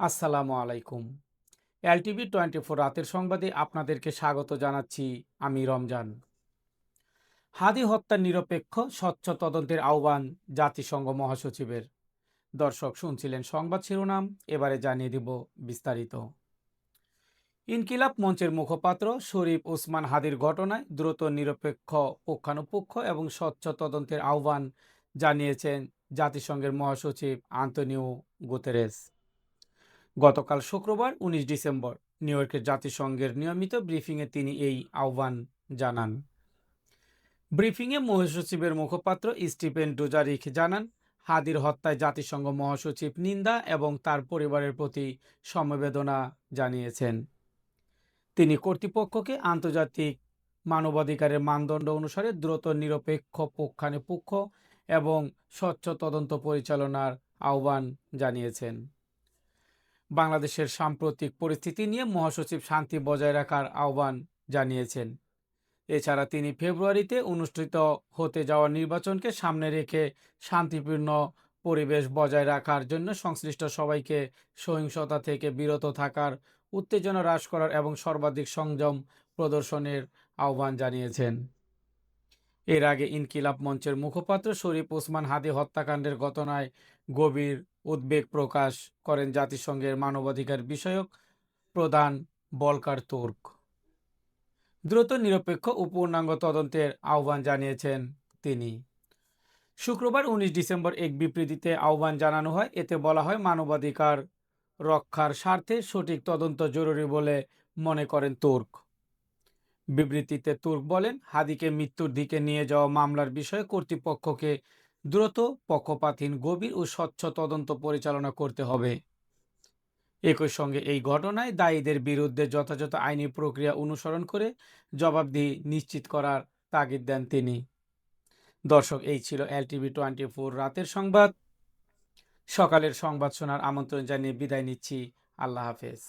আসসালামু আলাইকুম। LTV twenty four রাতের সংবাদে আপনাদেরকে স্বাগত জানাচ্ছি আমি রমজান। হাদি হত্যার নিরপেক্ষ, স্বচ্ছ তদন্তের আহ্বান জাতিসংঘ মহাসচিবের। দর্শক শুনছিলেন সংবাদ শিরোনাম, এবারে জানিয়ে দিব বিস্তারিত। ইনকিলাব মঞ্চের মুখপাত্র শরীফ ওসমান হাদির ঘটনায় দ্রুত নিরপেক্ষ পুঙ্খানুপুঙ্খ এবং স্বচ্ছ তদন্তের আহ্বান জানিয়েছেন জাতিসংঘের মহাসচিব আন্তনিও গুতেরেস। গতকাল শুক্রবার, উনিশ ডিসেম্বর, নিউ ইয়র্কের জাতিসংঘের নিয়মিত ব্রিফিংয়ে তিনি এই আহ্বান জানান। ব্রিফিংয়ে মহাসচিবের মুখপাত্র স্টিফেন ডুজারিক জানান, হাদির হত্যায় জাতিসংঘ মহাসচিব নিন্দা এবং তার পরিবারের প্রতি সমবেদনা জানিয়েছেন। তিনি কর্তৃপক্ষকে আন্তর্জাতিক মানবাধিকারের মানদণ্ড অনুসারে দ্রুত, নিরপেক্ষ পুঙ্খানুপুঙ্খ এবং স্বচ্ছ তদন্ত পরিচালনার আহ্বান জানিয়েছেন। বাংলাদেশের সাম্প্রতিক পরিস্থিতি নিয়ে মহাসচিব শান্তি বজায় রাখার আহ্বান জানিয়েছেন। এছাড়া তিনি ফেব্রুয়ারিতে অনুষ্ঠিত হতে যাওয়া নির্বাচনকে সামনে রেখে শান্তিপূর্ণ পরিবেশ বজায় রাখার জন্য সংশ্লিষ্ট সবাইকে সহিংসতা থেকে বিরত থাকার, উত্তেজনা হ্রাস করার এবং সর্বাধিক সংযম প্রদর্শনের আহ্বান জানিয়েছেন। এর আগে ইনকিলাব মঞ্চের মুখপাত্র শরীফ ওসমান হাদি হত্যাকাণ্ডের ঘটনায় গভীর উদ্বেগ প্রকাশ করেন জাতিসংঘের মানবাধিকার বিষয়ক প্রধান বলকার তুর্ক। দ্রুত নিরপেক্ষ ও পূর্ণাঙ্গ তদন্তের আহ্বান জানিয়েছেন তিনি। শুক্রবার উনিশ ডিসেম্বর এক বিবৃতিতে আহ্বান জানানো হয়, এতে বলা হয় মানবাধিকার রক্ষার স্বার্থে সঠিক তদন্ত জরুরি বলে মনে করেন তুর্ক। বিবৃতিতে তুর্ক বলেন, হাদিকে মৃত্যুর দিকে নিয়ে যাওয়া মামলার বিষয়ে কর্তৃপক্ষকে দ্রুত, পক্ষপাতহীন, গভীর ও স্বচ্ছ তদন্ত পরিচালনা করতে হবে। একই সঙ্গে এই ঘটনায় দায়ীদের বিরুদ্ধে যথাযথ আইনি প্রক্রিয়া অনুসরণ করে জবাবদিহি নিশ্চিত করার তাগিদ দেন তিনি। দর্শক, এই ছিল এলটিভি টোয়েন্টি ফোর রাতের সংবাদ। সকালের সংবাদ শোনার আমন্ত্রণ জানিয়ে বিদায় নিচ্ছি। আল্লাহ হাফেজ।